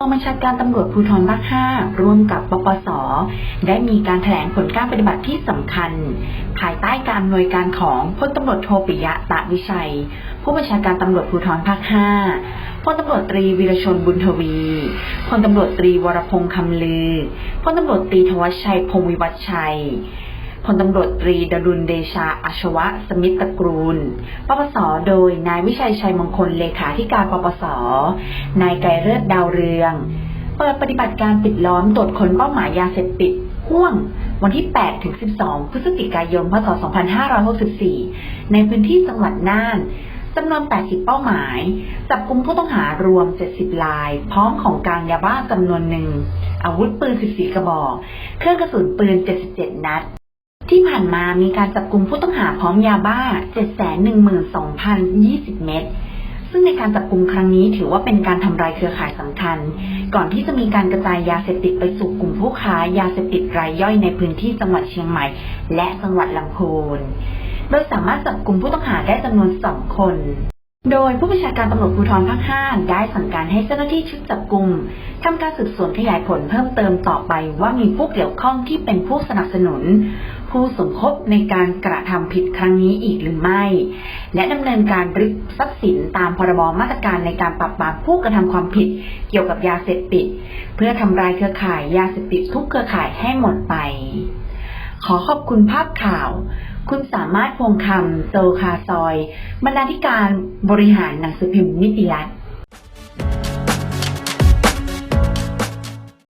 กองบัญชาการตำรวจภูธรภาค 5 ร่วมกับปปส ได้มีการแถลงผลการปฏิบัติที่สำคัญ ภายใต้การอำนวยการของพลตำรวจโทปิยะตะวิชัย ผู้บัญชาการตำรวจภูธรภาค 5 พลตำรวจตรีวีรชนบุญทวี พลตำรวจตรีวรพงษ์คำลือ พลตำรวจตรีธวัชชัยพงวิวัชชัย พลตำรวจตรีดรุณเดชาอาชวะ สมิตตระกูล ปปส โดยนายวิชัยชัยมงคลเลขาธิการปปส นายไกรเลิศดาวเรือง เปิดปฏิบัติการปิดล้อมตรวจค้นเป้าหมายยาเสพติดห่วงวันที่ 8 ถึง 12 พฤศจิกายน พศ 2564 ในพื้นที่จังหวัดน่านจำนวน 80 เป้าหมาย จับกุมผู้ต้องหารวม 70ลาย พร้อมของกลางยาบ้าจำนวนหนึ่ง อาวุธปืน 14 กระบอก เครื่องกระสุนปืน 77 นัด ที่ผ่านมามีการจับกลุ่มผู้ต้องหาพร้อมยาบ้า 712,020 เม็ด ซึ่งในการจับกลุ่มครั้งนี้ถือว่าเป็นการทำลายเครือข่ายสำคัญ ก่อนที่จะมีการกระจายยาเสพติดไปสู่กลุ่มผู้ค้ายาเสพติดรายย่อยในพื้นที่จังหวัดเชียงใหม่ และจังหวัดลำพูน โดยสามารถจับกลุ่มผู้ต้องหาได้จำนวน 2 คน โดยผู้บัญชาการตำรวจภูธรภาค 5 ได้สั่งการให้เจ้าหน้าที่ชุดจับกลุ่มทำการสืบสวนขยายผลเพิ่มเติมต่อไปว่ามีผู้เกี่ยวข้องที่เป็นผู้สนับสนุน ผู้สมคบในการกระทำผิดครั้งนี้อีกหรือไม่ และดำเนินการริบทรัพย์สินตามพรบมาตรการในการปราบปรามผู้กระทำความผิดเกี่ยวกับยาเสพติด เพื่อทำลายเครือข่ายยาเสพติดทุกเครือข่ายให้หมดไป ขอขอบคุณภาพข่าว คุณสามารถพงคำโซคาซอย บรรณาธิการบริหารหนังสือพิมพ์นิติรัฐ